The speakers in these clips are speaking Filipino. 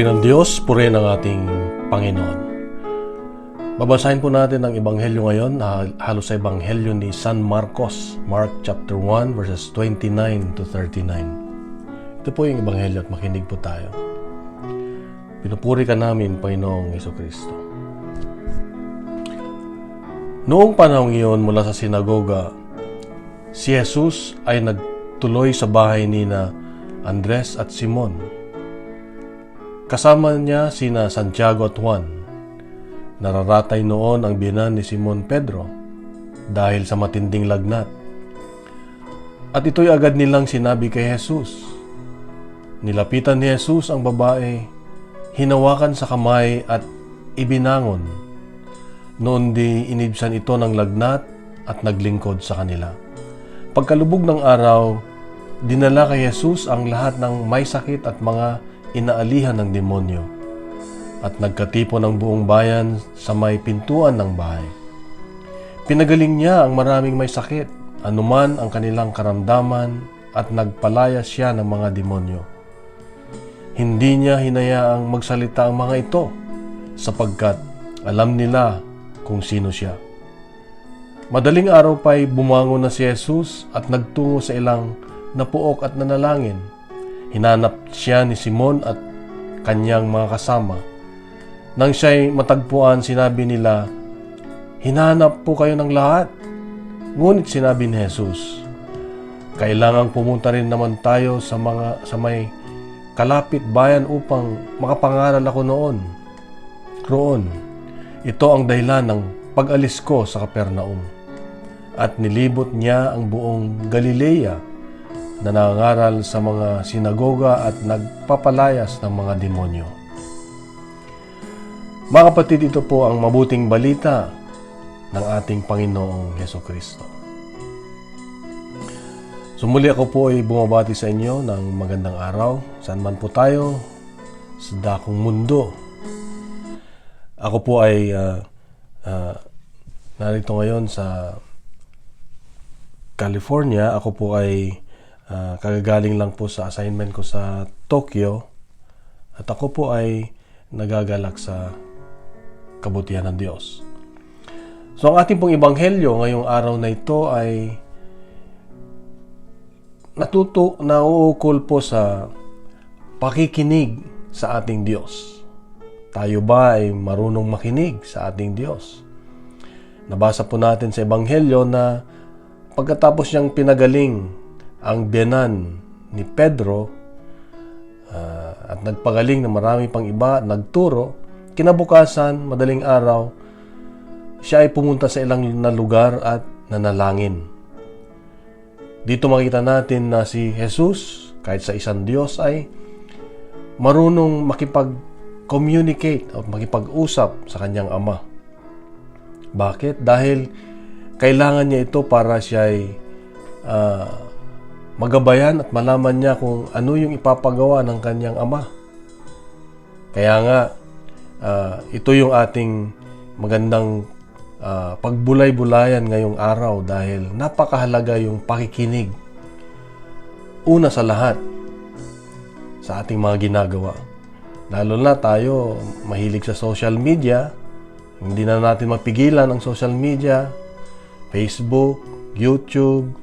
Puri ng Diyos, puri ng ating Panginoon. Babasahin po natin ang Ebanghelyo ngayon, na halos sa Ebanghelyo ni San Marcos, Mark chapter 1 verses 29 to 39. Ito po yung Ebanghelyo at makinig po tayo. Pinupuri ka namin, Panginoong Heso Kristo. Noong panahong iyon mula sa sinagoga, si Jesus ay nagtuloy sa bahay ni na Andres at Simon Kasama niya sina Santiago at Juan. Nararatay noon ang binan ni Simon Pedro dahil sa matinding lagnat. At ito'y agad nilang sinabi kay Jesus. Nilapitan ni Jesus ang babae, hinawakan sa kamay at ibinangon. Noon di inibsan ito ng lagnat at naglingkod sa kanila. Pagkalubog ng araw, dinala kay Jesus ang lahat ng may sakit at mga inaalihan ng demonyo at nagkatipo ng buong bayan sa may pintuan ng bahay. Pinagaling niya ang maraming may sakit, anuman ang kanilang karamdaman at nagpalaya siya ng mga demonyo. Hindi niya hinayaang magsalita ang mga ito sapagkat alam nila kung sino siya. Madaling araw pa'y bumangon na si Jesus at nagtungo sa ilang napuok at nanalangin Hinanap siya ni Simon at kanyang mga kasama. Nang siya'y matagpuan, sinabi nila, Hinanap po kayo ng lahat. Ngunit sinabi ni Jesus, Kailangang pumunta rin naman tayo sa mga sa may kalapit bayan upang makapangaral ako noon. Roon, ito ang dahilan ng pag-alis ko sa Kapernaum. At nilibot niya ang buong Galilea na nangangaral sa mga sinagoga at nagpapalayas ng mga demonyo. Mga kapatid, ito po ang mabuting balita ng ating Panginoong Heso Kristo. Sumuli ako po ay bumabati sa inyo ng magandang araw. Saan man po tayo, sa dakong mundo. Ako po ay uh, uh, narito ngayon sa California. Ako po ay Uh, kagagaling lang po sa assignment ko sa Tokyo at ako po ay nagagalak sa kabutihan ng Diyos. So ang ating pong ebanghelyo ngayong araw na ito ay natuto nauukol po sa pakikinig sa ating Diyos. Tayo ba ay marunong makinig sa ating Diyos? Nabasa po natin sa ebanghelyo na pagkatapos niyang pinagaling ang biyanan ni Pedro uh, at nagpagaling ng marami pang iba nagturo, kinabukasan, madaling araw, siya ay pumunta sa ilang na lugar at nanalangin. Dito makita natin na si Jesus, kahit sa isang Diyos ay marunong makipag-communicate o makipag-usap sa kanyang ama. Bakit? Dahil kailangan niya ito para siya ay uh, magabayan at malaman niya kung ano yung ipapagawa ng kanyang ama. Kaya nga, uh, ito yung ating magandang uh, pagbulay-bulayan ngayong araw dahil napakahalaga yung pakikinig. Una sa lahat, sa ating mga ginagawa. Lalo na tayo mahilig sa social media, hindi na natin mapigilan ang social media, Facebook, YouTube,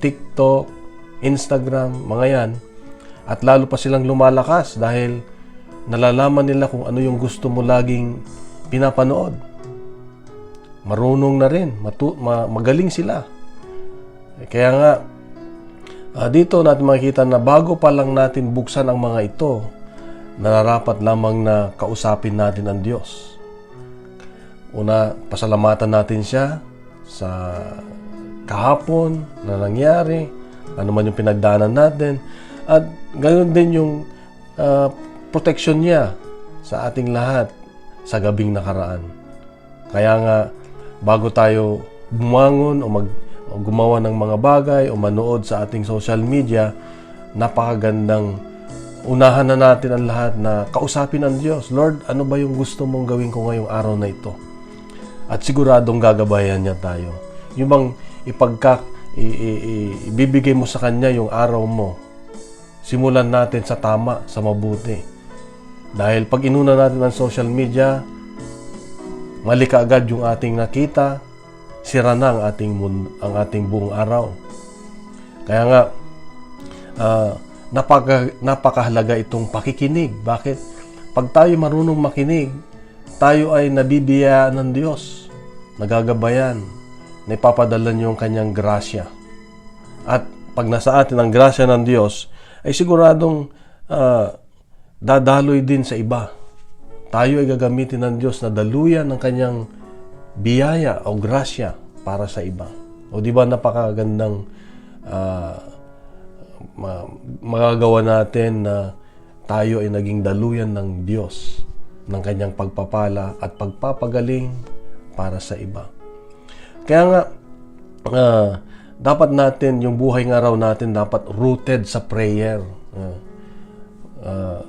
TikTok, Instagram, mga yan. At lalo pa silang lumalakas dahil nalalaman nila kung ano yung gusto mo laging pinapanood. Marunong na rin, matu- ma- magaling sila. Eh, kaya nga, uh, dito natin makikita na bago pa lang natin buksan ang mga ito, nararapat lamang na kausapin natin ang Diyos. Una, pasalamatan natin siya sa kahapon na nangyari, ano man yung pinagdaanan natin. At ganoon din yung uh, protection niya sa ating lahat sa gabing nakaraan. Kaya nga, bago tayo bumangon o, mag, o gumawa ng mga bagay o manood sa ating social media, napakagandang unahan na natin ang lahat na kausapin ang Diyos. Lord, ano ba yung gusto mong gawin ko ngayong araw na ito? At siguradong gagabayan niya tayo. Yung bang ipagka, ibibigay mo sa Kanya yung araw mo. Simulan natin sa tama, sa mabuti. Dahil pag inuna natin ang social media, mali ka agad yung ating nakita, sira na ang ating, mun- ang ating buong araw. Kaya nga, ah, napaka, napakahalaga itong pakikinig. Bakit? Pag tayo marunong makinig, tayo ay nabibiyayaan ng Diyos, nagagabayan, naipapadala niyo yung kanyang grasya. At pag nasa atin ang grasya ng Diyos, ay siguradong ah, dadaloy din sa iba. Tayo ay gagamitin ng Diyos na daluyan ng kanyang biyaya o grasya para sa iba. O di ba napakagandang ma- magagawa natin na tayo ay naging daluyan ng Diyos ng kanyang pagpapala at pagpapagaling para sa iba. Kaya nga, ah, dapat natin, yung buhay ng araw natin, dapat rooted sa prayer. Ah, ah,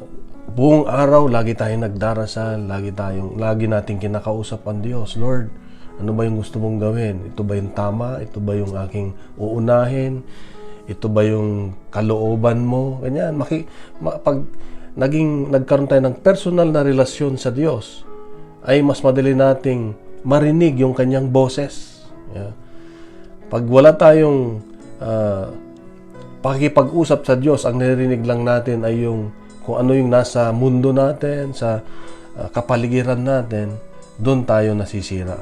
buong araw, lagi tayong nagdarasal, lagi tayong, lagi nating kinakausap ang Diyos. Lord, ano ba yung gusto mong gawin? Ito ba yung tama? Ito ba yung aking uunahin? Ito ba yung kalooban mo? Ganyan. Maki, ma, pag naging, nagkaroon tayo ng personal na relasyon sa Diyos, ay mas madali nating marinig yung kanyang boses. Yeah. Pag wala tayong ah, pakikipag-usap sa Diyos, ang naririnig lang natin ay yung kung ano yung nasa mundo natin, sa ah, kapaligiran natin, doon tayo nasisira.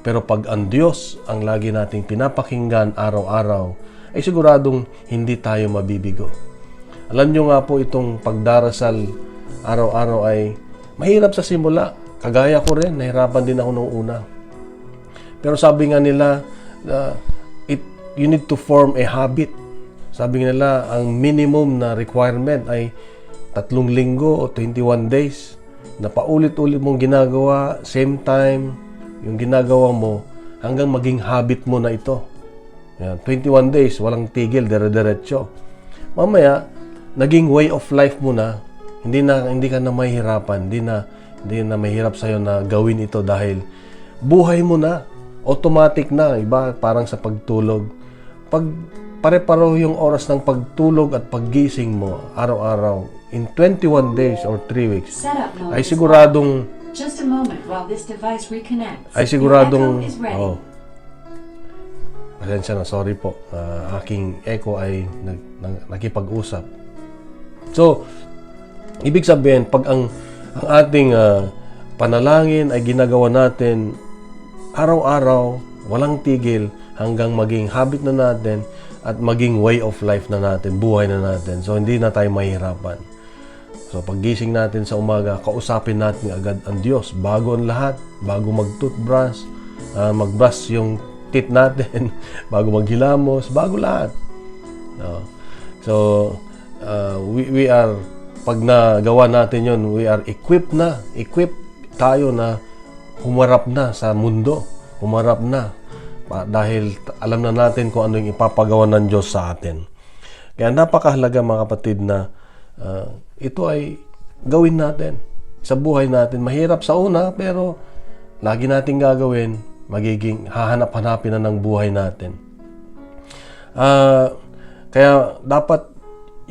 Pero pag ang Diyos ang lagi nating pinapakinggan araw-araw, ay siguradong hindi tayo mabibigo. Alam nyo nga po itong pagdarasal araw-araw ay mahirap sa simula. Kagaya ko rin, nahirapan din ako nung una. Pero sabi nga nila, uh, it, you need to form a habit. Sabi nga nila, ang minimum na requirement ay tatlong linggo o 21 days na paulit-ulit mong ginagawa, same time, yung ginagawa mo, hanggang maging habit mo na ito. Yan, 21 days, walang tigil, dire-diretso. Mamaya, naging way of life mo na, hindi na hindi ka na mahihirapan, hindi na hindi na mahirap sa na gawin ito dahil buhay mo na, automatic na, iba parang sa pagtulog. Pag pare-pareho yung oras ng pagtulog at paggising mo araw-araw in 21 days or 3 weeks ay siguradong on. Just a moment while this device reconnects. ay siguradong oh. Pasensya na, sorry po. Ah, aking echo ay nag, nag, nakipag-usap. So, ibig sabihin, pag ang, ang ating ah, panalangin ay ginagawa natin araw-araw, walang tigil, hanggang maging habit na natin at maging way of life na natin, buhay na natin. So, hindi na tayo mahirapan. So, paggising natin sa umaga, kausapin natin agad ang Diyos bago ang lahat, bago mag-toothbrush, ah, mag-brush yung teeth natin, bago maghilamos, bago lahat. No? So, uh, we, we are, pag nagawa natin yon we are equipped na, equipped tayo na humarap na sa mundo, humarap na. Dahil alam na natin kung ano yung ipapagawa ng Diyos sa atin. Kaya napakahalaga mga kapatid na uh, ito ay gawin natin sa buhay natin. Mahirap sa una pero lagi nating gagawin, magiging hahanap-hanapin na ng buhay natin. Ah, kaya dapat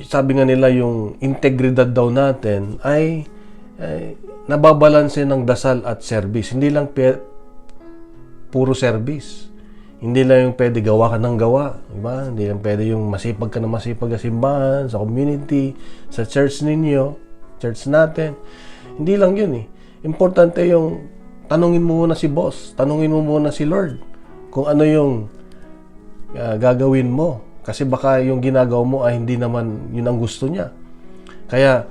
sabi nga nila yung integridad daw natin ay, ay nababalanse ng dasal at service. Hindi lang pe, puro service. Hindi lang yung pwede gawa ka ng gawa. Diba? Hindi lang pwede yung masipag ka na masipag sa simbahan, sa community, sa church ninyo, church natin. Hindi lang yun eh. Importante yung tanungin mo muna si boss, tanungin mo muna si Lord kung ano yung uh, gagawin mo. Kasi baka yung ginagawa mo ay hindi naman yun ang gusto niya. Kaya,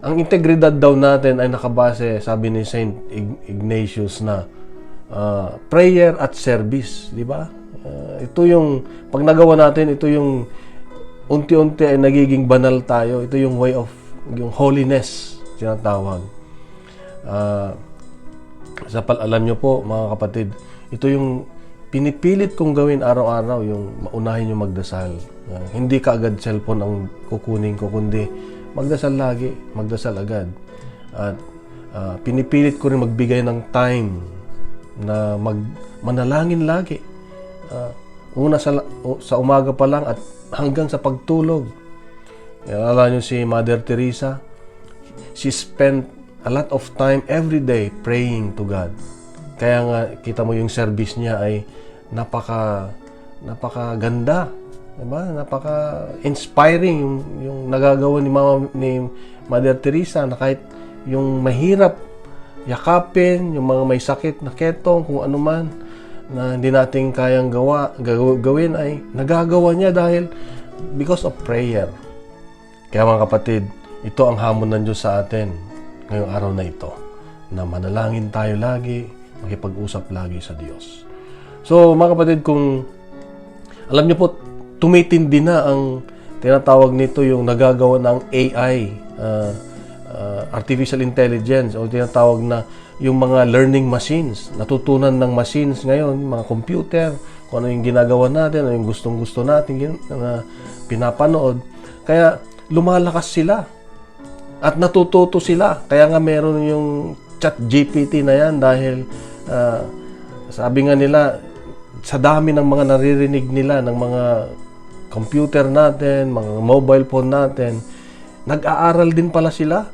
ang integridad daw natin ay nakabase, sabi ni Saint Ig- Ignatius na uh, prayer at service, di ba? Uh, ito yung, pag nagawa natin, ito yung unti-unti ay nagiging banal tayo. Ito yung way of, yung holiness, tinatawag. Uh, sa alam nyo po, mga kapatid, ito yung pinipilit kong gawin araw-araw, yung maunahin yung magdasal. Uh, hindi ka agad cellphone ang kukunin ko, kundi magdasal lagi, magdasal agad. At uh, pinipilit ko rin magbigay ng time na mag manalangin lagi. Uh, una sa, sa umaga pa lang at hanggang sa pagtulog. Alam nyo si Mother Teresa, she spent a lot of time every day praying to God. Kaya nga kita mo yung service niya ay napaka napaka ganda. Diba? Napaka inspiring yung, yung nagagawa ni Mama ni Mother Teresa na kahit yung mahirap yakapin, yung mga may sakit na ketong, kung ano man na hindi natin kayang gawa, gaw- gawin ay nagagawa niya dahil because of prayer. Kaya mga kapatid, ito ang hamon ng Diyos sa atin ngayong araw na ito. Na manalangin tayo lagi, makipag-usap lagi sa Diyos. So mga kapatid, kung alam niyo po, tumitindi na ang tinatawag nito yung nagagawa ng AI, uh, uh, artificial intelligence, o tinatawag na yung mga learning machines. Natutunan ng machines ngayon, mga computer, kung ano yung ginagawa natin, ano yung gustong-gusto natin na pinapanood. Kaya lumalakas sila at natututo sila. Kaya nga meron yung chat GPT na yan dahil ah, sabi nga nila sa dami ng mga naririnig nila ng mga computer natin, mga mobile phone natin, nag-aaral din pala sila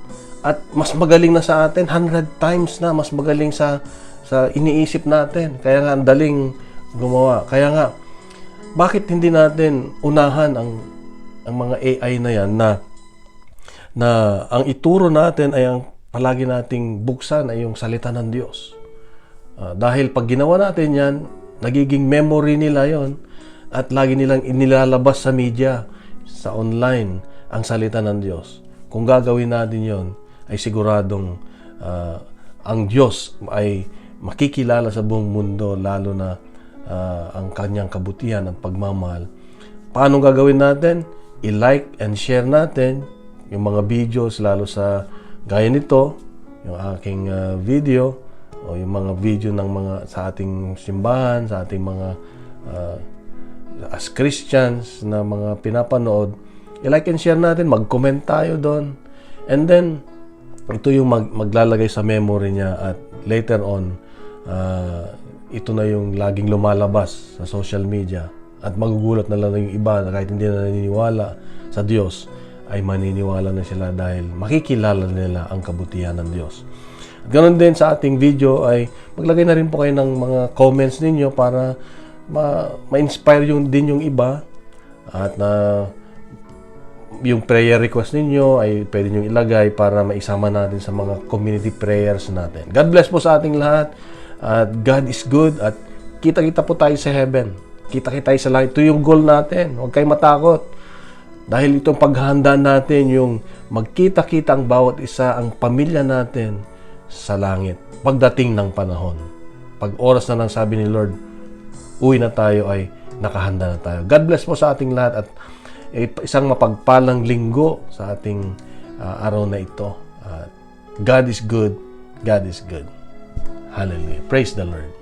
at mas magaling na sa atin 100 times na mas magaling sa sa iniisip natin. Kaya nga ang daling gumawa. Kaya nga bakit hindi natin unahan ang ang mga AI na yan na na ang ituro natin ay ang palagi nating buksan ay yung salita ng Diyos. Ah, dahil pag ginawa natin yan, nagiging memory nila yon at lagi nilang inilalabas sa media, sa online, ang salita ng Diyos. Kung gagawin natin yon ay siguradong ah, ang Diyos ay makikilala sa buong mundo lalo na ah, ang kanyang kabutihan at pagmamahal. Paano gagawin natin? I-like and share natin yung mga videos lalo sa gaya nito, yung aking ah, video o yung mga video ng mga sa ating simbahan, sa ating mga ah, as Christians na mga pinapanood, i-like and share natin, mag-comment tayo doon. And then, ito yung mag- maglalagay sa memory niya at later on, ah, ito na yung laging lumalabas sa social media at magugulat na lang yung iba na kahit hindi na naniniwala sa Diyos ay maniniwala na sila dahil makikilala nila ang kabutihan ng Diyos. At ganoon din sa ating video ay maglagay na rin po kayo ng mga comments ninyo para ma- ma-inspire yung, din yung iba at na yung prayer request ninyo ay pwede nyo ilagay para maisama natin sa mga community prayers natin. God bless po sa ating lahat at God is good at kita-kita po tayo sa heaven. Kita-kita tayo sa langit. Ito yung goal natin. Huwag kayo matakot. Dahil itong paghahanda natin yung magkita-kita ang bawat isa, ang pamilya natin sa langit. Pagdating ng panahon. Pag oras na ng sabi ni Lord, uwi na tayo ay nakahanda na tayo. God bless po sa ating lahat at isang mapagpalang linggo sa ating ah, araw na ito. At God is good. God is good. Hallelujah. Praise the Lord.